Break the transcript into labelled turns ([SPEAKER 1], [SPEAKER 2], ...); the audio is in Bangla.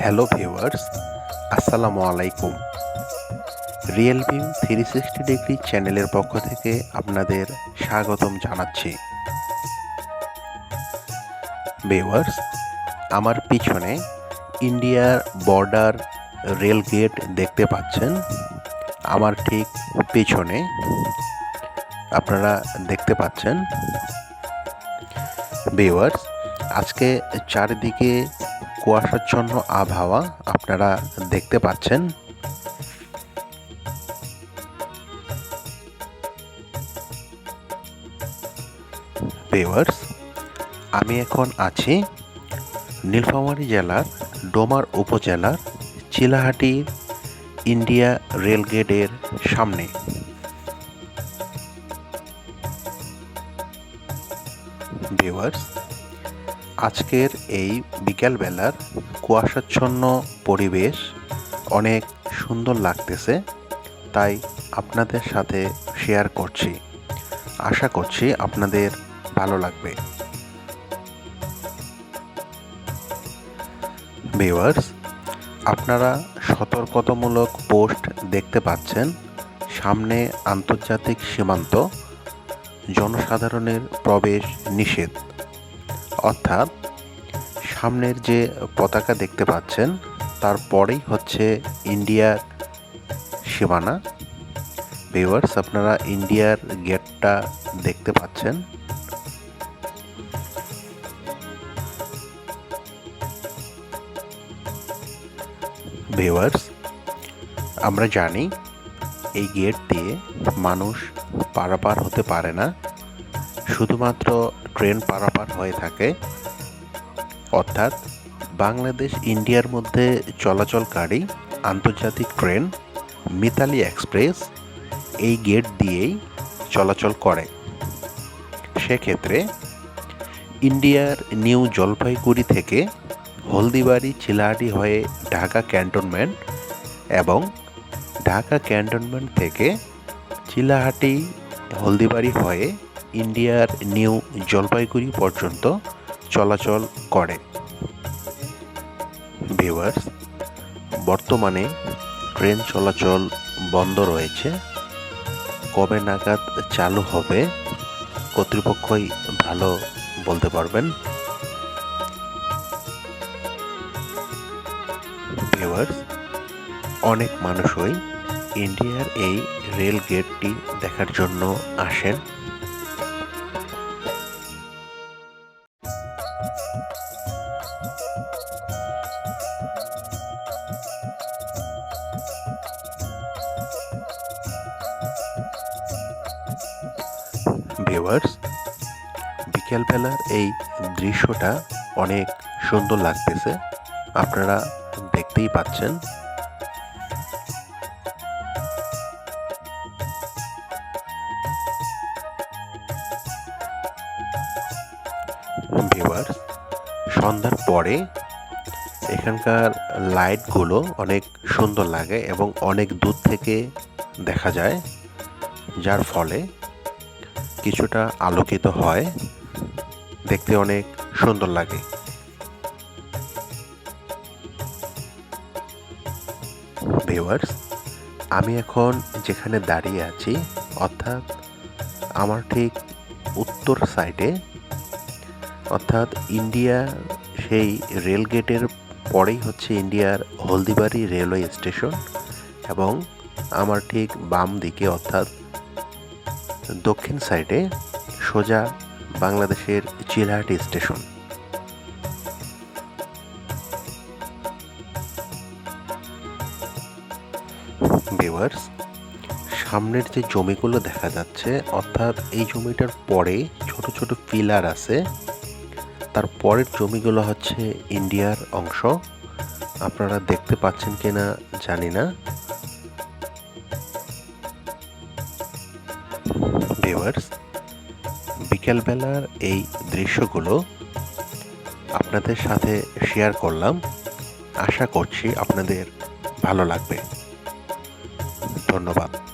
[SPEAKER 1] হ্যালো ভিউয়ার্স আসসালামু আলাইকুম real view three sixty degree চ্যানেলের পক্ষ থেকে আপনাদের স্বাগতম জানাচ্ছি। ভিউয়ার্স আমার পিছনে ইন্ডিয়ার বর্ডার রেল গেট দেখতে পাচ্ছেন। আমার ঠিক পিছনে আপনারা দেখতে পাচ্ছেন। ভিউয়ার্স আজকে চারিদিকে কুয়াশাচ্ছন্ন আবহাওয়া আপনারা দেখতে পাচ্ছেন। ভিউয়ার্স আমি এখন আছি নীলফামারী জেলার ডোমার উপজেলার চিলাহাটি ইন্ডিয়া রেলগেটের সামনে। ভিউয়ার্স আজকের এই বিকালবেলার কুয়াশাচ্ছন্ন পরিবেশ অনেক সুন্দর লাগতেছে, তাই আপনাদের সাথে শেয়ার করছি। আশা করছি আপনাদের ভালো লাগবে। ভিউয়ার্স আপনারা সতর্কতামূলক পোস্ট দেখতে পাচ্ছেন, সামনে আন্তর্জাতিক সীমান্ত জনসাধারণের প্রবেশ নিষেধ। অর্থাৎ, সামনের যে পতাকা দেখতে পাচ্ছেন তারপরেই হচ্ছে ইন্ডিয়ার সীমানা। ভিউয়ার্স আপনারা ইন্ডিয়ার গেটটা দেখতে পাচ্ছেন। ভিউয়ার্স আমরা জানি এই গেট দিয়ে মানুষ পারাপার হতে পারে না। শুধুমাত্র ট্রেন পারাপার হয়ে থাকে। অর্থাৎ বাংলাদেশ ইন্ডিয়ার মধ্যে চলাচলকারী আন্তর্জাতিক ট্রেন, মিতালি এক্সপ্রেস এই গেট দিয়েই চলাচল করে। সেক্ষেত্রে ইন্ডিয়ার নিউ জলপাইগুড়ি থেকে হলদিবাড়ি চিলাহাটি হয়ে ঢাকা ক্যান্টনমেন্ট এবং ঢাকা ক্যান্টনমেন্ট থেকে চিলাহাটি, হলদিবাড়ি হয়ে ইন্ডিয়ার নিউ জলপাইগুড়ি পর্যন্ত চলাচল করে। ভিউয়ার্স, বর্তমানে ট্রেন চলাচল বন্ধ রয়েছে। কবে নাগাদ চালু হবে কর্তৃপক্ষই ভালো বলতে পারবেন। ভিউয়ার্স, অনেক মানুষই ইন্ডিয়ার এই রেল গেটটি দেখার জন্য আসেন। ভিউয়ার্স, বিকেলবেলার এই দৃশ্যটা অনেক সুন্দর লাগতেছে। আপনারা দেখতেই পাচ্ছেন। ভিউয়ার্স, সন্ধ্যার পরে এখানকার লাইটগুলো অনেক সুন্দর লাগে এবং অনেক দূর থেকে দেখা যায়, যার ফলে কিছুটা আলোকিত হয়, দেখতে অনেক সুন্দর লাগে। ভিউয়ার্স, আমি এখন যেখানে দাঁড়িয়ে আছি, অর্থাৎ আমার ঠিক উত্তর সাইডে অর্থাৎ ইন্ডিয়া সেই রেল গেটের পরেই হচ্ছে ইন্ডিয়ার হলদিবাড়ি রেলওয়ে স্টেশন এবং আমার ঠিক বাম দিকে অর্থাৎ দক্ষিণ সাইডে সোজা বাংলাদেশের চিলাহাটি স্টেশন। ভিউয়ার্স, সামনের যে জমিগুলো দেখা যাচ্ছে, অর্থাৎ এই জমিটার পরে ছোট ছোট পিলার আছে। তার পরের জমিগুলো হচ্ছে ইন্ডিয়ার অংশ। আপনারা দেখতে পাচ্ছেন কিনা জানি না। ভিউয়ার্স বিকেলবেলার এই দৃশ্যগুলো আপনাদের সাথে শেয়ার করলাম। আশা করছি আপনাদের ভালো লাগবে। ধন্যবাদ।